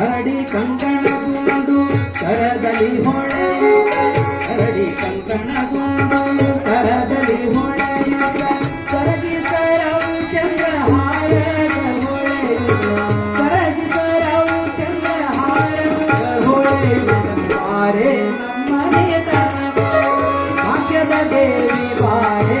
ಅರಡಿ ಕಂಕಣಗುಂಡು ಕರದಲ್ಲಿ ಹೊಳೆಯುವ ಅರಡಿ ಕಂಕಣಗುಂಡು ಕರದಲ್ಲಿ ಹೊಳೆಯುವ ಕರಗಿ ಸರವು ಚಂದ್ರ ಹಾರಗ ಹೊಳೆಯುವ ಕರಗಿ ಸರವು ಚಂದ್ರ ಹಾರಗ ಹೊಳೆಯುವ ಬಾರೆ ನಮ್ಮನೆಯ ತನಕ, ಭಾಗ್ಯದ ದೇವಿ ಬಾರೆ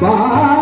Bye.